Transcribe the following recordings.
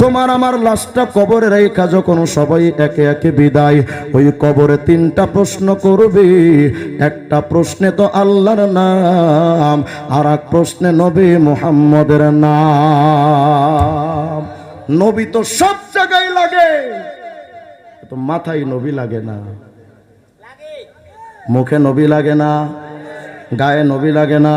তোমার আমার লাশটা কবরে রেখা যখন সবাই একে একে বিদায়, ওই কবরে তিনটা প্রশ্ন করবে। একটা প্রশ্নে তো আল্লাহর নাম আর এক প্রশ্নে নবী মোহাম্মদের নাম। নবী তো সব জায়গায় লাগে তো মাথায় নবী লাগে না। মুখে নবী লাগে না, গায়ে নবী লাগে না।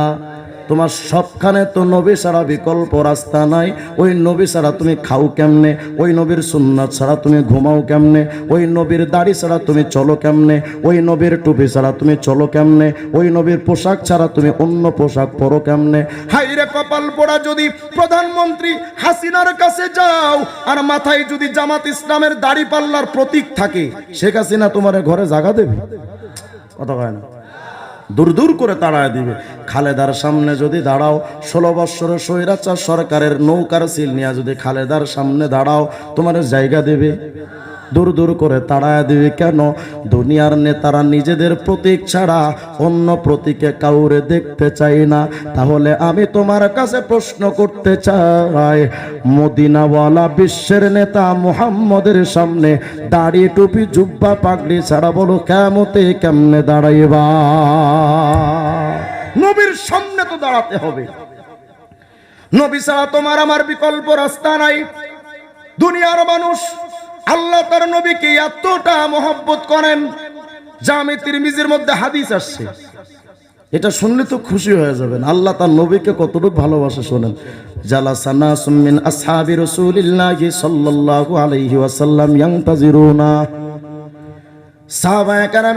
তোমার সবখানে তো নবী ছাড়া বিকল্প রাস্তা নাই। ওই নবী ছাড়া তুমি খাও কেমনে? ওই নবীর সুন্নাত ছাড়া তুমি ঘুমাও কেমনে? ওই নবীর দাড়ি ছাড়া তুমি চলো কেমনে? ওই নবীর টুপি ছাড়া তুমি চলো কেমনে? ওই নবীর পোশাক ছাড়া তুমি অন্য পোশাক পরো কেমনে? হাইরে কপাল পোড়া যদি প্রধানমন্ত্রী হাসিনার কাছে যাও, আর মাথায় যদি জামাত ইসলামের দাড়ি পাল্লার প্রতীক থাকে, শেখ হাসিনা তোমার ঘরে জাগা দেবে? কথা কয় না। দূর দূর করে তাড়ায় দিবে। খালেদার সামনে যদি দাঁড়াও, ষোলো বৎসরের স্বৈরাচার সরকারের নৌকার সিল নিয়ে যদি খালেদার সামনে দাঁড়াও, তোমার জায়গা দেবে। দূর দূর করে তাড়ায় দিবে কেন? দুনিয়ার নেতারা নিজেদের প্রতীক ছাড়া অন্য প্রতীকে কাউরে দেখতে চাই না। তাহলে আমি তোমার কাছে প্রশ্ন করতে চাই, মদিনাওয়ালা বিশ্বের নেতা মুহাম্মদের সামনে দাড়ি টুপি, জুব্বা পাগড়ি ছাড়া বলো কেমতে কেমনে দাঁড়াইবা? নবীর সামনে তো দাঁড়াতে হবে। নবী ছাড়া তোমার আমার বিকল্প রাস্তা নাই। দুনিয়ার মানুষ আল্লাহ তার নবীকে এতটা মহব্বত করেন জামে তিরমিজির মধ্যে হাদিস আসছে। এটা শুনলে তো খুশি হয়ে যাবেন। আল্লাহ তার নবীকে কতটুকু ভালোবাসে শোনেন। সুমিন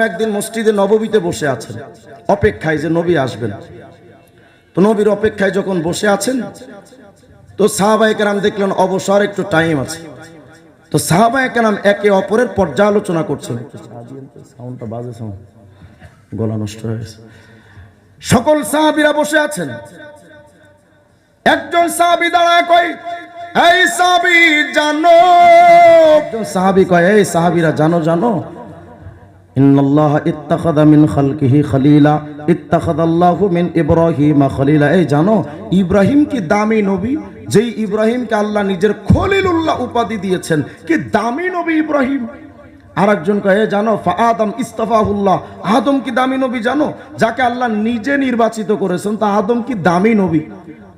একদিন মসজিদে নববীতে বসে আছেন। অপেক্ষায় যে নবী আসবেন। তো নবীর অপেক্ষায় যখন বসে আছেন, তো সাহাবায়ে দেখলেন অবসর একটু টাইম আছে। তো সাহাবায়ে কেরাম একে অপরের পর্যালোচনা করছেন। সাউন্ডটা বাজে সাউন্ড গলা নষ্ট হয়ে গেছে। সকল সাহাবিরা বসে আছেন। একজন সাহাবি দাঁড়ায় কই এই সাহাবী জানো। একজন সাহাবী কয় এই সাহাবিরা জানো জানো। ইন্নাল্লাহ ইত্তাখাযা মিন খালকিহি খলিলা। ইত্তাখাযাল্লাহু মিন ইব্রাহিমা খলিলা। এই জানো ইব্রাহিম কি দামি নবী? যেই ইব্রাহিমকে আল্লাহ নিজের খলিলুল্লাহ উপাধি দিয়েছেন, কি দামি নবী ইব্রাহিম? আর একজন কয়ে জানো আদম ইস্তফাহুল্লাহ। আদম কি দামি নবী জানো? যাকে আল্লাহ নিজে নির্বাচিত করেছেন, তা আদম কি দামি নবী?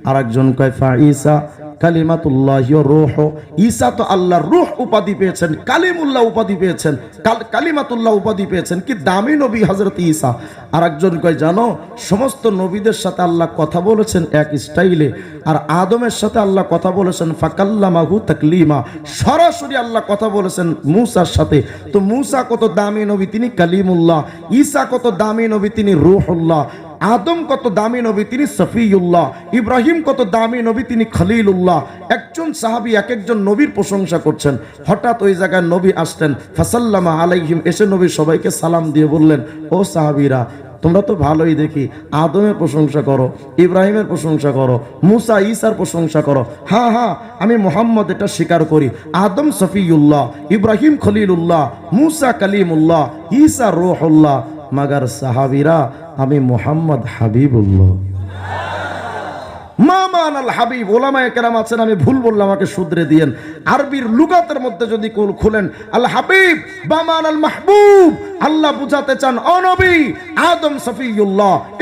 আর একজন কয়, ফা ঈসা কালিমাতুল্লাহ রুহ। ঈসা তো আল্লাহর রুহ উপাধি পেয়েছেন, কালিমুল্লাহ উপাধি পেয়েছেন কালিমাতুল্লাহ উপাধি পেয়েছেন, কি দামি নবী হযরত ঈসা? আর একজন কয়, জানো, সমস্ত নবীদের সাথে আল্লাহ কথা বলেছেন এক স্টাইলে, আর আদমের সাথে আল্লাহ কথা বলেছেন ফাকাল্লামাহু তাকলিমা। সরাসরি আল্লাহ কথা বলেছেন মূসার সাথে। তো মূসা কত দামি নবী, তিনি কালিমুল্লাহ, ঈসা কত দামি নবী, তিনি রূহুল্লাহ। আদম কত দামি নবী তিনি সফিউল্লাহ, ইব্রাহিম কত দামি নবী তিনি খলিলুল্লাহ। একজন সাহাবী এক একজন নবীর প্রশংসা করছেন। হঠাৎ ওই জায়গায় নবী আসলেন, ফাসাল্লামা আলাইহিম, এসে নবী সবাইকে সালাম দিয়ে বললেন, ও সাহাবিরা, তোমরা তো ভালোই দেখি, আদমের প্রশংসা করো, ইব্রাহিমের প্রশংসা করো, মুসা ঈসার প্রশংসা করো। হ্যাঁ হ্যাঁ আমি মোহাম্মদ এটা স্বীকার করি। আদম সফিউল্লাহ, ইব্রাহিম খলিলুল্লাহ, মুসা কালিমুল্লাহ, ঈসা রোহুল্লাহ। মাগার সাহাবীরা আমি মোহাম্মদ হাবিবুল্লাহ। হাবিব, ওলামায় আছেন, আমি ভুল শুধরে দিয়েন। আরবির লুগাতের মধ্যে যদি কোন হাবিব আল মাহবুব, আল্লাহ বুঝাতে চান অনবী আদম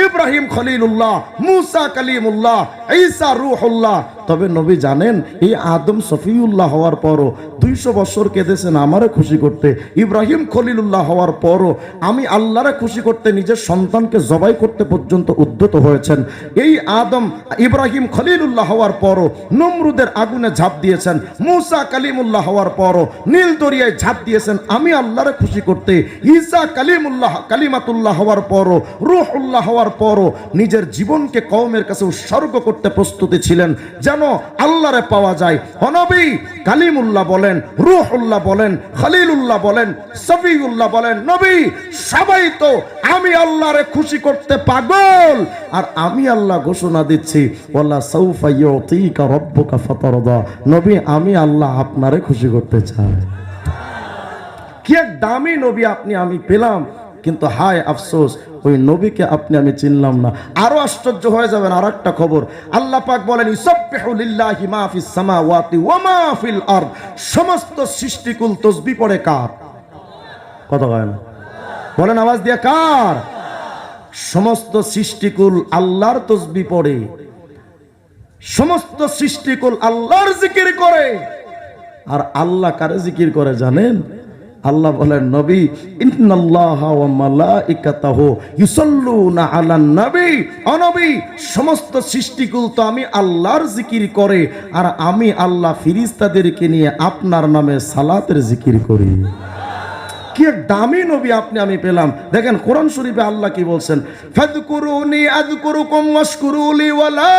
ইব্রাহিম খলিলুল্লাহ, মুসা কালিমুল্লাহ, ঈসা রূহুল্লাহ তবে নবী জানেন, এই আদম সফিউল্লাহ হওয়ার পরও দুইশো বছর কেঁদেছেন আমারে খুশি করতে। ইব্রাহিম খলিলুল্লাহ হওয়ার পরও আমি আল্লাহরে খুশি করতে নিজের সন্তানকে জবাই করতে পর্যন্ত উদ্যত হয়েছেন। এই আদম, ইব্রাহিম খলিলুল্লাহ হওয়ার পরও নমরুদের আগুনে ঝাঁপ দিয়েছেন। মুসা কালিমুল্লাহ হওয়ার পরও নীল দরিয়ায় ঝাঁপ দিয়েছেন। আমি আল্লাহরে খুশি করতে ঈসা কালিমুল্লাহ, কালিমাতুল্লাহ হওয়ার পরও, রুহুল্লাহ হওয়ার পরও নিজের জীবনকে কওমের কাছে উৎসর্গ করতে প্রস্তুতি ছিলেন। যেন আল্লাহরে পাওয়া যায়? অনবী কালিমুল্লাহ বলেন, রুহুল্লাহ বলেন, খলিলুল্লাহ বলেন, সফিউল্লাহ বলেন, নবী, সবাই তো আমি আল্লাহরে খুশি করতে পাগল। আর আমি আল্লাহ ঘোষণা দিচ্ছি নবী, আমি আল্লাহ আপনারে খুশি করতে চাই। কি এক দামি নবী আপনি, আমি পেলাম। কিন্তু হায় আফসোস, ওই নবীকে আপনি আমি চিনলাম না। আরও আশ্চর্য হয়ে যাবেন আর একটা খবর। আল্লাহ পাক বলেন সমস্ত সৃষ্টিকুল তসবিহ পড়ে কার? কথা কয় বলেন, আওয়াজ দিয়ে কার? সমস্ত সৃষ্টিকুল আল্লাহর তসবি পড়ে। সমস্ত সৃষ্টিকুল আল্লাহর জিকির করে। আর আল্লাহ কারে জিকির করে জানেন? আল্লাহ বলেন, নবী অনবী, সমস্ত সৃষ্টিকুল তো আমি আল্লাহর জিকির করে, আর আমি আল্লাহ ফিরিস্তাদেরকে নিয়ে আপনার নামে সালাতের জিকির করি। কি এক দামি নবী আপনি আমি পেলাম। দেখেন কোরআন শরীফে আল্লাহ কি বলছেন? ফাদকুরুনি আযকুরুকুম ওয়াশকুরুলি ওয়ালা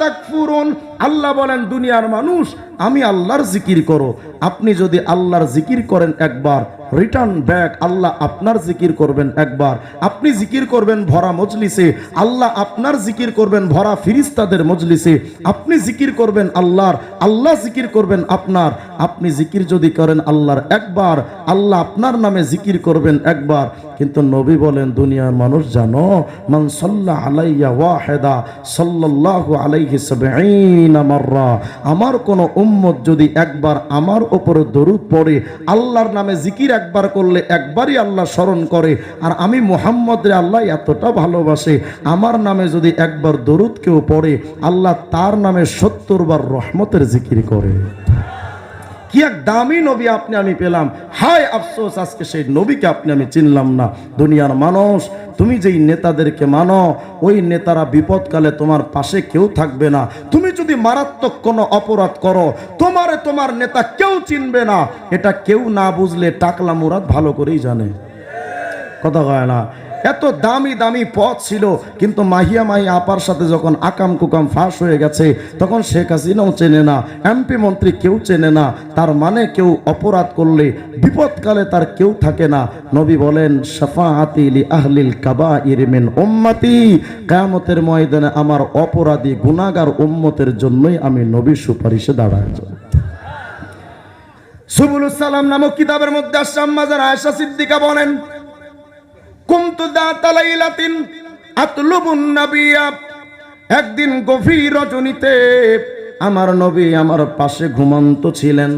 তাকফুরুন। আল্লাহ বলেন, দুনিয়ার মানুষ, আমি আল্লাহর জিকির করো। আপনি যদি আল্লাহর জিকির করেন একবার রিটার্ন ব্যাক আল্লাহ আপনার জিকির করবেন একবার। আপনি জিকির করবেন ভরা মজলিসে, আল্লাহ আপনার জিকির করবেন ভরা ফিরিস্তাদের মজলিসে। আপনি জিকির করবেন আল্লাহর, আল্লাহ জিকির করবেন আপনার। আপনি জিকির যদি করেন আল্লাহর একবার, আল্লাহ আপনার নামে জিকির করবেন একবার। কিন্তু নবী বলেন, দুনিয়ার মানুষ জানো, মান সাল্লাহ আলাইয়া ওয়াহেদা সাল্লাল্লাহু আলাইহি সাবঈনা মাররা। আমার কোন উম্মত যদি একবার আমার উপরে দরুদ পড়ে, আল্লাহর নামে জিকির একবার করলে একবারই আল্লাহ স্মরণ করে। আর আমি মোহাম্মদরে আল্লাহ এতটা ভালোবাসে। আমার নামে যদি একবার দরুদ কেউ পড়ে, আল্লাহ তার নামে সত্তর বার রহমতের জিকির করে। কি এক দামি নবী আপনি আমি পেলাম। হায় আফসোস, আজকে সেই নবীকে আপনি আমি চিনলাম না। দুনিয়ার মানুষ, তুমি যেই নেতাদেরকে মানো, ওই নেতারা বিপদকালে তোমার পাশে কেউ থাকবে না। তুমি যদি মারাত্মক কোনো অপরাধ করো, তোমারে তোমার নেতা কেউ চিনবে না। এটা কেউ না বুঝলে টাকলা মুরাদ ভালো করেই জানে। কথা কয় না। এত দামি দামি পথ ছিল। কিন্তু মাহিয়া মাহি আপার সাথে যখন আকাম কুকাম ফাঁস হয়ে গেছে, তখন শেখ হাসিনাও চেনে না, এমপি মন্ত্রী কেউ চেনে না, তার মানে কেউ অপরাধ করলে বিপদকালে তার কেউ থাকে না। নবী বলেন কিয়ামতের ময়দানে আমার অপরাধী গুনাহগার উম্মতের জন্যই আমি নবী সুপারিশে দাঁড়ায় যাব। সুবুলুস সালাম নামক কিতাবের মধ্যে আসাম মাজার আয়েশা সিদ্দিকা বলেন কুমতু দাতা লাইলাতিন আতলুবুন নাবিয়া। একদিন গভীর রজনীতে আমার নবী আমার পাশে ঘুমন্ত ছিলেন।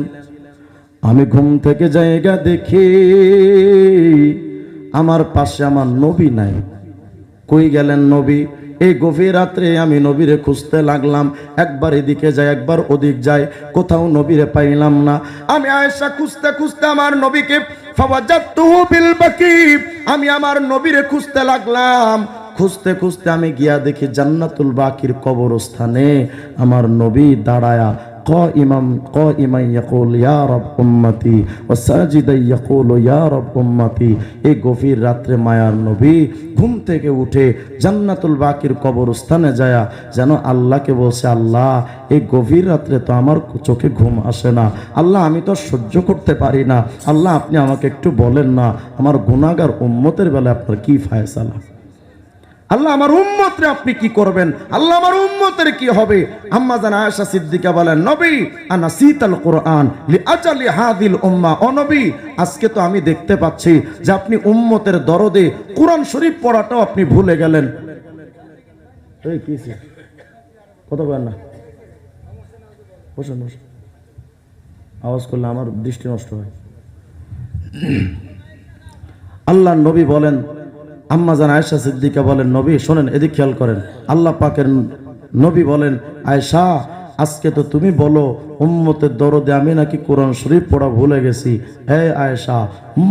আমি ঘুম থেকে জায়গা দেখি, আমার পাশে আমার নবী নাই। কই গেলেন নবী? এই গভীর রাত্রে আমি নবীরে খুঁজতে লাগলাম। একবার এদিকে যাই একবার ওদিক যাই কোথাও নবীরে পাইলাম না। আমি আয়েশা খুঁজতে খুঁজতে আমার নবীকে বাকি আমি আমার নবীরে খুঁজতে লাগলাম। খুঁজতে খুঁজতে আমি গিয়া দেখি জান্নাতুল বাকির কবরস্থানে আমার নবী দাঁড়ায়া قائما قائما يقول يا رب امتي وساجدا يقول يا رب امتي এই গভীর রাত্রে মায়ার নবী ঘুম থেকে উঠে জান্নাতুল বাকির কবরস্থানে যায় যেন আল্লাহকে বলছে আল্লাহ এই গভীর রাত্রে তো আমার চোখে ঘুম আসে না আল্লাহ আমি তো সহ্য করতে পারি না আল্লাহ আপনি আমাকে একটু বলেন না আমার গুনাহগার উম্মতের বেলায় আপনার কি ফায়সালা আল্লাহ আমার উম্মতরে আপনি কি করবেন? আল্লাহ আমার উম্মতের কি হবে? আম্মা জান আয়েশা সিদ্দিকা বলেন, নবী, আনা সীতাল কোরআন লি আজালি হাদিল উম্মা। ও নবী, আজকে তো আমি দেখতে পাচ্ছি যে আপনি উম্মতের দরদে কোরআন শরীফ পড়াটাও আপনি ভুলে গেলেন। এই কি? কথা বলেন না। বসুন বসুন। আওয়াজ করলে আমার দৃষ্টি নষ্ট হয়। আল্লাহ নবী বলেন আম্মা জান আয়েশা সিদ্দিকা বলেন, নবী, শোনেন, এদিক খেয়াল করেন। আল্লাহ পাকের নবী বলেন, আয়েশা, আজকে তো তুমি বলো উম্মতের দরদে আমি নাকি কোরআন শরীফ পড়া ভুলে গেছি। হে আয়েশা,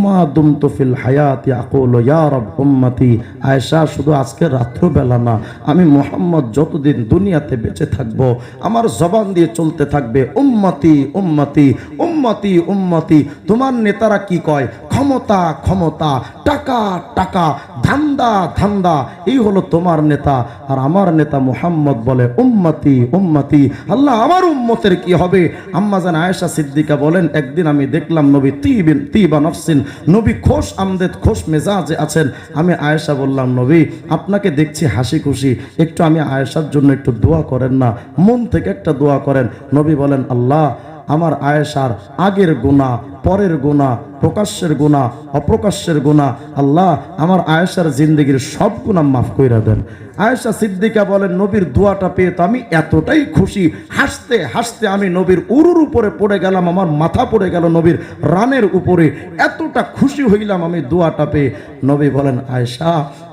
মা দুম ফিল হায়াতি আকুল ইয়া রব উম্মতি। আয়েশা, শুধু আজকে রাত্রবেলা না, আমি মোহাম্মদ যতদিন দুনিয়াতে বেঁচে থাকব, আমার জবান দিয়ে চলতে থাকবে, উম্মতি উম্মতি উম্মতি উম্মতি। তোমার নেতারা কি কয়? ক্ষমতা ক্ষমতা, টাকা টাকা, ধান্দা ধান্দা, এই হলো তোমার নেতা। আর আমার নেতা মুহাম্মদ বলে, উম্মতি উম্মতি। আল্লাহ, আমার উম্মতের কি হবে? আম্মা জান আয়েশা সিদ্দিকা বলেন, একদিন আমি দেখলাম নবী তিবিন, তিবা নফসিন, নবী খোশ আমদেদ, খোশ মেজাজে আছেন। আমি আয়েশা বললাম, নবী, আপনাকে দেখছি হাসি খুশি। একটু আমি আয়েশার জন্য একটু দোয়া করেন না, মন থেকে একটা দোয়া করেন। নবী বলেন, আল্লাহ, আমার আয়েশার আগের গুণা পরের গোনা প্রকাশ্যের গোনা অপ্রকাশ্যের গোনা আল্লাহ আমার আয়েশার জিন্দগির সব গুণা মাফ কইরা দেন। আয়েশা সিদ্দিকা বলেন, নবীর দোয়াটা পেয়ে তো আমি এতটাই খুশি। হাসতে হাসতে আমি নবীর উরুর উপরে পড়ে গেলাম, আমার মাথা পড়ে গেল নবীর রানের উপরে। এতটা খুশি হইলাম আমি দোয়াটা পেয়ে। নবী বলেন, আয়েশা,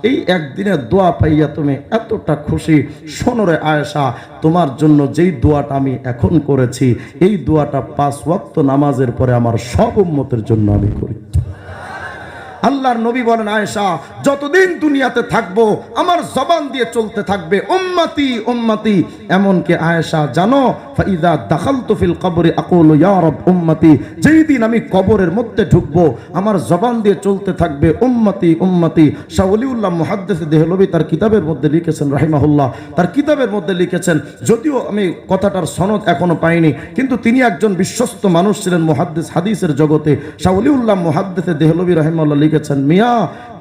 এই একদিনের দোয়া পাইয়া তুমি এতটা খুশি। সোনরে আয়েশা, তোমার জন্য যেই দোয়াটা আমি এখন করেছি, এই দোয়াটা পাঁচ ওয়াক্ত নামাজের পরে আমার সব উম্মতের জন্য আমি করি। আল্লাহর নবী বলেন, আয়েশা, যতদিন দুনিয়াতে থাকব, আমার জবান দিয়ে চলতে থাকবে, উম্মতি উম্মতি। এমনকি আয়েশা, জানো, ফাইদা দাখালতু ফিল কবরে আকুলু ইয়া রব উম্মতি, যেই দিন আমি কবরের মধ্যে ঢুকবো, আমার জবান দিয়ে চলতে থাকবে, উম্মতি, উম্মাতি। শাহ ওলিউল্লাহ মুহাদ্দিস দেহলবি তার কিতাবের মধ্যে লিখেছেন, রাহিমাহুল্লাহ, তার কিতাবের মধ্যে লিখেছেন, যদিও আমি কথাটার সনদ এখনও পাইনি, কিন্তু তিনি একজন বিশ্বস্ত মানুষ ছিলেন মুহাদ্দিস হাদিসের জগতে। শাহ ওলিউল্লাহ মুহাদ্দিস দেহলবি রাহিমাহুল্লাহ লিখেছেন মিয়া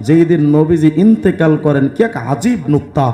যেই দিন নবীজি ইন্তেকাল করেন কি এক আজীব নুক্তা।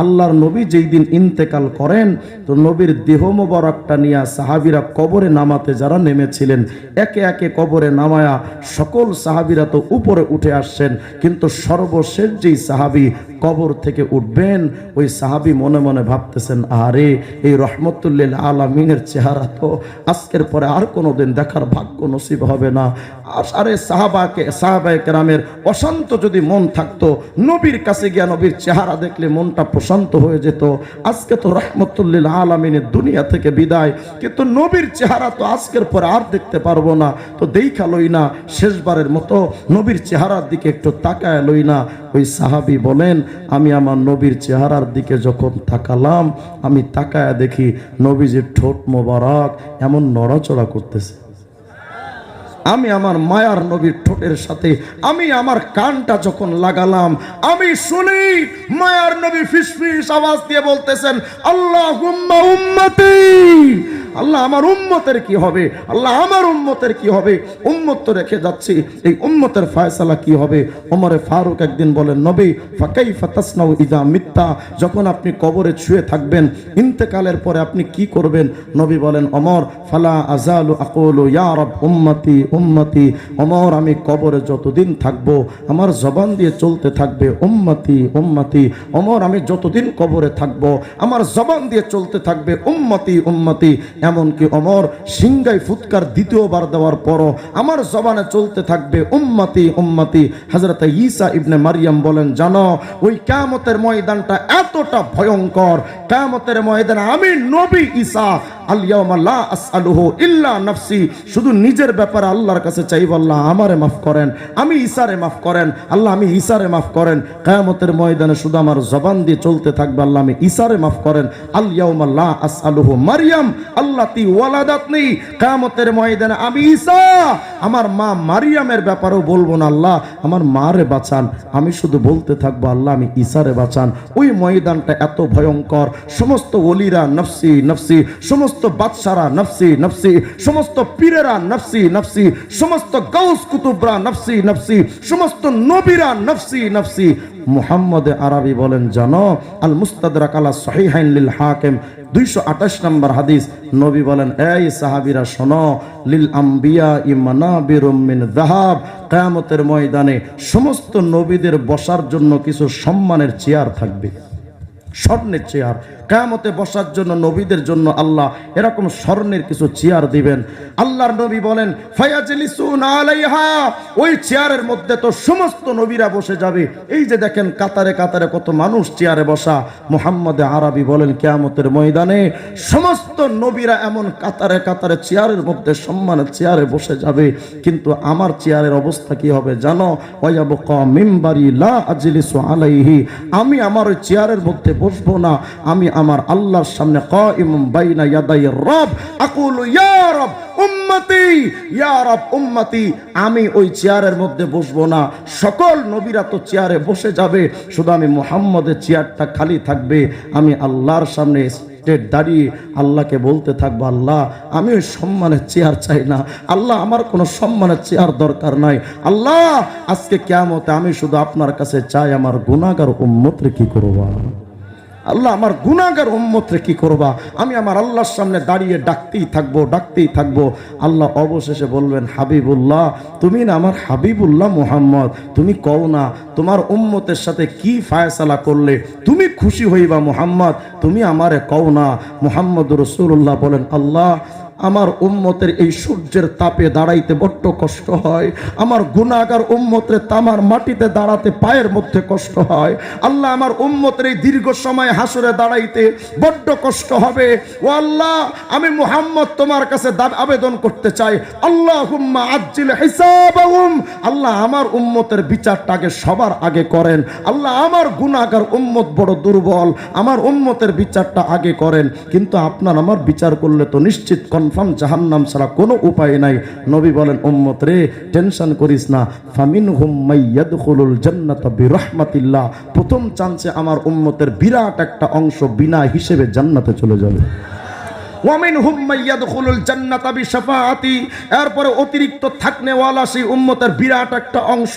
আল্লাহর নবী যেই দিন ইন্তেকাল করেন, তো নবীর দেহ মোবারকটা নিয়ে সাহাবিরা কবরে নামাতে যারা নেমেছিলেন, একে একে কবরে নামায়া সকল সাহাবিরা তো উপরে উঠে আসছেন, কিন্তু সর্বশেষ যেই সাহাবি কবর থেকে উঠবেন, ওই সাহাবি মনে মনে ভাবতেছেন, আরে এই রহমতুল্লিল আলমিনের চেহারা তো আজকের পরে আর কোনোদিন দেখার ভাগ্য নসিব হবে না। আর- সাহাবাকে সাহাবায়ে কেরামের অশান্ত যদি মন থাকতো, নবীর কাছে গিয়া নবীর চেহারা দেখলে মনটা প্রশান্ত হয়ে যেত। আজকে তো রহমতুল্লিল আলমিনের দুনিয়া থেকে বিদায়। কিন্তু নবীর চেহারা তো আজকের পরে আর দেখতে পারব না। তো দেখা লই না, শেষবারের মতো নবীর চেহারার দিকে একটু তাকায় লই না। ওই সাহাবি বলেন, আমি আমার নবীর চেহারার দিকে যখন তাকালাম, আমি তাকায় দেখি নবীজির ঠোঁট মোবারক, এমন নড়াচড়া করতেছে। আমি আমার মায়ার নবীর ঠোঁটের সাথে, আমি আমার কানটা যখন লাগালাম, আমি শুনি মায়ার নবী ফিসফিস আওয়াজ দিয়ে বলতেছেন আল্লাহ উম্মতি! আল্লাহ আমার উম্মতের কি হবে? আল্লাহ আমার উম্মতের কি হবে? উম্মত তো রেখে যাচ্ছি। এই উম্মতের ফায়সালা কি হবে? ওমরে ফারুক একদিন বলেন, নবী ফাকাই ফাতাসনাউ ইদা মিথ্যা যখন আপনি কবরে ছুঁয়ে থাকবেন, ইন্তেকালের পরে আপনি কি করবেন? নবী বলেন, অমর, ফালা আজালু আকুলু ইয়া রব উম্মতি উম্মতি, অমর, আমি কবরে যতদিন থাকব, আমার জবান দিয়ে চলতে থাকবে, উম্মতি উম্মতি, অমর, আমি যতদিন কবরে থাকব, আমার জবান দিয়ে চলতে থাকবে, উম্মতি উম্মতি এমনকি অমর সিংগাই ফুৎকার দ্বিতীয়বার দেওয়ার পরও আমার জবানে চলতে থাকবে উম্মাতি উম্মাতি। হাজরত ঈসা ইবনে মারিয়াম বলেন, জানো, ওই ক্যামতের ময়দানটা এতটা ভয়ঙ্কর। ক্যামতের ময়দানে আমি নবী ঈসা লা আসআলুহু ইল্লা শুধু নিজের ব্যাপারে আল্লাহর কাছে চাইব, আল্লাহ আমারে মাফ করেন, আমি ঈসারে মাফ করেন, আল্লাহ আমি ঈসারে মাফ করেন। কিয়ামতের ময়দানে শুধু আমার জবান দিয়ে চলতে থাকবে, আল্লাহ আমি ঈসারে মাফ করেন। লা আসআলুহু মারিয়াম আল্লাতি ওয়ালাদাতনি। কিয়ামতের ময়দানে আমি ঈসা আমার মা মারিয়ামের ব্যাপারেও বলব না, আল্লাহ আমার মারে বাঁচান। আমি শুধু বলতে থাকব, আল্লাহ আমি ঈসারে বাঁচান। ওই ময়দানটা এত ভয়ঙ্কর, সমস্ত ওলিরা, নফসি নফসি, সমস্ত বাদশারা নফসি নফসি, সমস্ত পীরেরা নফসি নফসি, সমস্ত গৌস কুতুবরা নফসি নফসি, সমস্ত নবীরা নফসি নফসি। মুহাম্মদ আরবি বলেন, জানো আল মুস্তাদরাক আলা সহিহাইন লিল হাকিম। দুইশো আঠাশ নম্বর হাদিস, নবী বলেন, এই সাহাবিরা, শোনো, লিল আম্বিয়া ইমানা বিরমিন জাহাব কেয়ামতের ময়দানে সমস্ত নবীদের বসার জন্য কিছু সম্মানের চেয়ার থাকবে। স্বর্ণের চেয়ার কেয়ামতে বসার জন্য, নবীদের জন্য আল্লাহ এরকম স্বর্ণের কিছু চেয়ার দিবেন। আল্লাহর নবী বলেন আলাইহা, ওই চেয়ারের মধ্যে তো সমস্ত নবীরা বসে যাবে। এই যে দেখেন কাতারে কাতারে কত মানুষ চেয়ারে বসা। মোহাম্মদে আরবি বলেন, কেয়ামতের ময়দানে সমস্ত নবীরা এমন কাতারে কাতারে চেয়ারের মধ্যে সম্মানের চেয়ারে বসে যাবে। কিন্তু আমার চেয়ারের অবস্থা কি হবে জানো? আলাইহি, আমি আমার ওই চেয়ারের মধ্যে বসবো না। আমি আমার আল্লাহর সামনে কাইম বাইনা ইয়াদাই রব, আকুলু ইয়া রব উম্মতি, ইয়া রব উম্মতি, আমি ওই চেয়ারের মধ্যে বসবো না। সকল নবীরা তো চেয়ারে বসে যাবে, শুধু আমি মুহাম্মদের চেয়ারটা খালি থাকবে, আমি আল্লাহর সামনে স্টেট দাঁড়িয়ে আল্লাহকে বলতে থাকব, আল্লাহ, আমি ওই সম্মানের চেয়ার চাই না। আল্লাহ, আমার কোনো সম্মানের চেয়ার দরকার নাই। আল্লাহ, আজকে কেমতে আমি শুধু আপনার কাছে চাই, আমার গুণাগার উম্মতরে কি করব? আল্লাহ আমার গুনাগার উম্মতরে কি করবা? আমি আমার আল্লাহর সামনে দাঁড়িয়ে ডাকতেই থাকব ডাকতেই থাকব। আল্লাহ অবশেষে বলবেন, হাবিবুল্লাহ, তুমি না আমার হাবিবুল্লাহ মুহাম্মদ? তুমি কও না, তোমার উম্মতের সাথে কি ফায়সালা করলে? তুমি খুশি হইবা মুহাম্মদ? তুমি আমারে কও না। মুহাম্মদ রসুল্লাহ বলেন, আল্লাহ আমার উম্মতের এই সূর্যের তাপে দাঁড়াইতে বড্ড কষ্ট হয়। আমার গুণাগার উম্মতের তামার মাটিতে দাঁড়াতে পায়ের মধ্যে কষ্ট হয়। আল্লাহ আমার উম্মতের এই দীর্ঘ সময় হাসরে দাঁড়াইতে বড্ড কষ্ট হবে। ও আল্লাহ, আমি মুহাম্মদ তোমার কাছে আবেদন করতে চাই। আল্লাহ হুম্মা আজ্জিল হিসাবাহুম। আল্লাহ আমার উম্মতের বিচারটাকে সবার আগে করেন। আল্লাহ আমার গুণাগার উম্মত বড় দুর্বল। আমার উম্মতের বিচারটা আগে করেন। কিন্তু আপনার আমার বিচার করলে তো নিশ্চিত কনফার্ম জাহান্নাম ছাড়া কোনো উপায় নাই। নবী বলেন, উম্মত রে, টেনশন করিস না। ফামিন হুম মাইয়াদখুলুল জান্নাত বিরহমাতিল্লাহ। প্রথম চান্সে আমার উম্মতের বিরাট একটা অংশ বিনা হিসেবে জান্নাতে চলে যাবে। ওয়ামিন হুম্মাইয়াদখুলুল জান্নাতা বিশাফাআতি। এরপরে অতিরিক্ত থাকনেওয়ালা সেই উম্মতের বিরাট একটা অংশ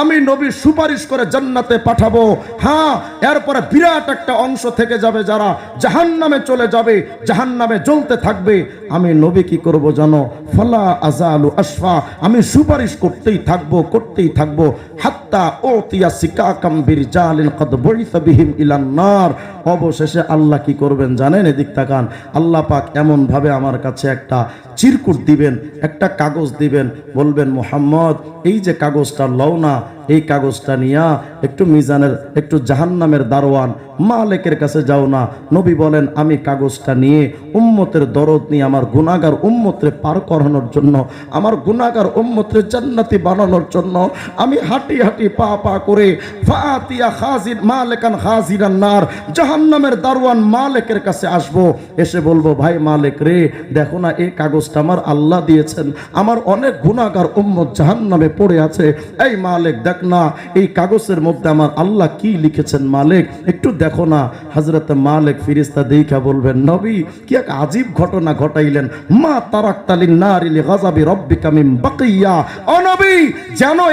আমি নবী সুপারিশ করে জান্নাতে পাঠাবো। হ্যাঁ এরপরে বিরাট একটা অংশ থেকে যাবে যারা জাহান্নামে চলে যাবে, জাহান্নামে জ্বলতে থাকবে। আমি নবী কি করব জানো? ফলা আজালু আশফা। আমি সুপারিশ করতেই থাকব করতেই থাকব। হাত্তা ওতিয়া সিকাকাম বিরজালিন কদ বইসা বিহিম ইলান নার। অবশেষে আল্লাহ কি করবেন জানেন? এদিক তাকান। আল্লাহ পাক এমন ভাবে আমার কাছে একটা চিরকুট দিবেন, একটা কাগজ দিবেন, বলবেন, মোহাম্মদ, এই যে কাগজটা লও না এই কাগজটা নিয়া একটু মিজানের, একটু জাহান্নামের দারোয়ান মালেকের কাছে যাও না। নবী বলেন, আমি কাগজটা নিয়ে উম্মতের দরদ নিয়ে আমার গুনাগার উম্মতরে পার করানোর জন্য, আমার গুনাগার উম্মতরে জান্নাতি বানানোর জন্য, আমি হাঁটি হাঁটি পা পা করে ফাতিয়া খাজির মালেকান খাজিরান নার, জাহান্নামের দারোয়ান মালেকের কাছে আসব। এসে বলব, ভাই মালেক রে, দেখো না, এই কাগজটা আমার আল্লাহ দিয়েছেন। আমার অনেক গুনাগার উম্মত জাহান্নামে পড়ে আছে। এই মালেক, দেখ না, এই কাগজের মধ্যে আমার আল্লাহ কি লিখেছেন মালিক? একটু দেখো না হজরত মালিক ফিরিস্তা দেখা বলবেন, নবী, কি এক আজীব ঘটনা ঘটাইলেন। মা তারাক্তালিন নারিলি গাজাবি রব্বিকা মিন বাকিয়া।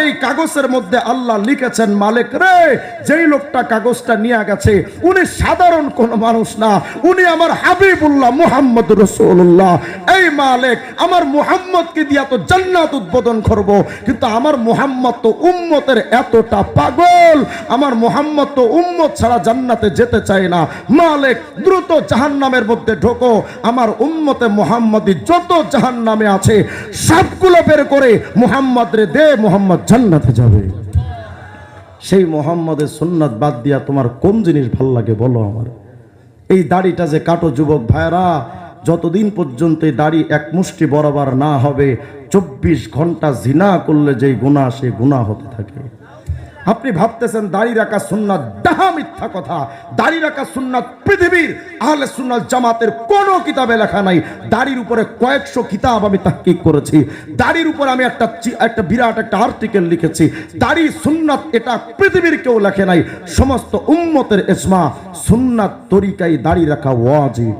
এই কাগজের মধ্যে আল্লাহ লিখেছেন মালিক রে, যেই লোকটা কাগজটা নিয়ে গেছে, উনি সাধারণ কোন মানুষ না, উনি আমার হাবিবুল্লাহ মুহাম্মদ রসুল্লাহ এই মালিক, আমার মুহাম্মদকে দিয়া তো জান্নাত উদ্বোধন করব, কিন্তু আমার মুহাম্মদ তো উম্মতের এতটা পাগল। আমার মুহাম্মদ তো উম্মত ছাড়া জান্নাতে যেতে চায় না। মালিক, দ্রুত জাহান্নামের মধ্যে ঢোকো। আমার উম্মতে মুহাম্মদি যত জাহান্নামে আছে, সবগুলো বের করে মুহাম্মদ রে দে, মুহাম্মদ জান্নাতে যাবে। সেই মোহাম্মদের সুন্নাত বাদ দিয়া তোমার কোন জিনিস ভালো লাগে বলো আমার। এই দাড়িটা যে কাটো যুবক ভাইরা যতদিন পর্যন্ত দাড়ি এক মুষ্টি বরাবর না হবে চব্বিশ ঘণ্টা জিনা করলে যেই গুণা, সেই গুণা হতে থাকে। আপনি ভাবতেছেন, দাড়ি রাখা সুন্নাত ডাহা মিথ্যা কথা। দাড়ি রাখা সুন্নাত পৃথিবীর, আহলে সুন্নাত জামাতের কোনো কিতাবে লেখা নাই। দাড়ির উপরে কয়েকশো কিতাব আমি তাহকিক করেছি। দাড়ির উপর আমি একটা একটা বিরাট একটা আর্টিকেল লিখেছি। দাড়ি সুন্নাত, এটা পৃথিবীর কেউ লেখে নাই। সমস্ত উম্মতের ইসমা সুন্নাত তরিকাই দাড়ি রাখা ওয়াজিব।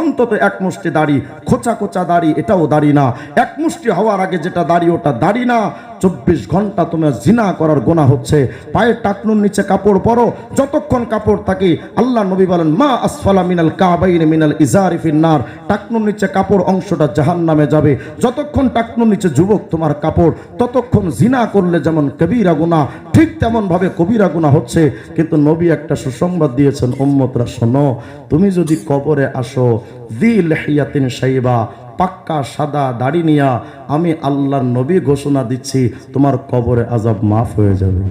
অন্তত এক মুষ্টি দাড়ি, খোঁচা খোঁচা দাড়ি, এটাও দাড়ি না। এক মুষ্টি হওয়ার আগে যেটা দাড়ি, ওটা দাড়ি না। চব্বিশ ঘণ্টা তোমার জিনা করার গোনা হচ্ছে। পায়ের টাকনুর নিচে কাপড় পরো, যতক্ষণ কাপড় থাকে, আল্লাহ নবী বলেন, মা আসফালা মিনাল কাবাইন মিনাল ইজারি ফিন্নার টাকনুর নিচে কাপড় অংশটা জাহান নামে যাবে। যতক্ষণ টাকনুর নিচে যুবক তোমার কাপড়, ততক্ষণ জিনা করলে যেমন কবিরা গুণা ঠিক তেমন ভাবে কবিরা গুণা হচ্ছে। কিন্তু নবী একটা সুসংবাদ দিয়েছেন, উম্মতরা শোনো, তুমি যদি কবরে আসো দিল হিয়াতিন সাইবা পাক্কা সাদা দাড়ি নিয়া আমি আল্লাহর নবী ঘোষণা দিচ্ছি, তোমার কবরে আজাব মাফ হয়ে যাবে।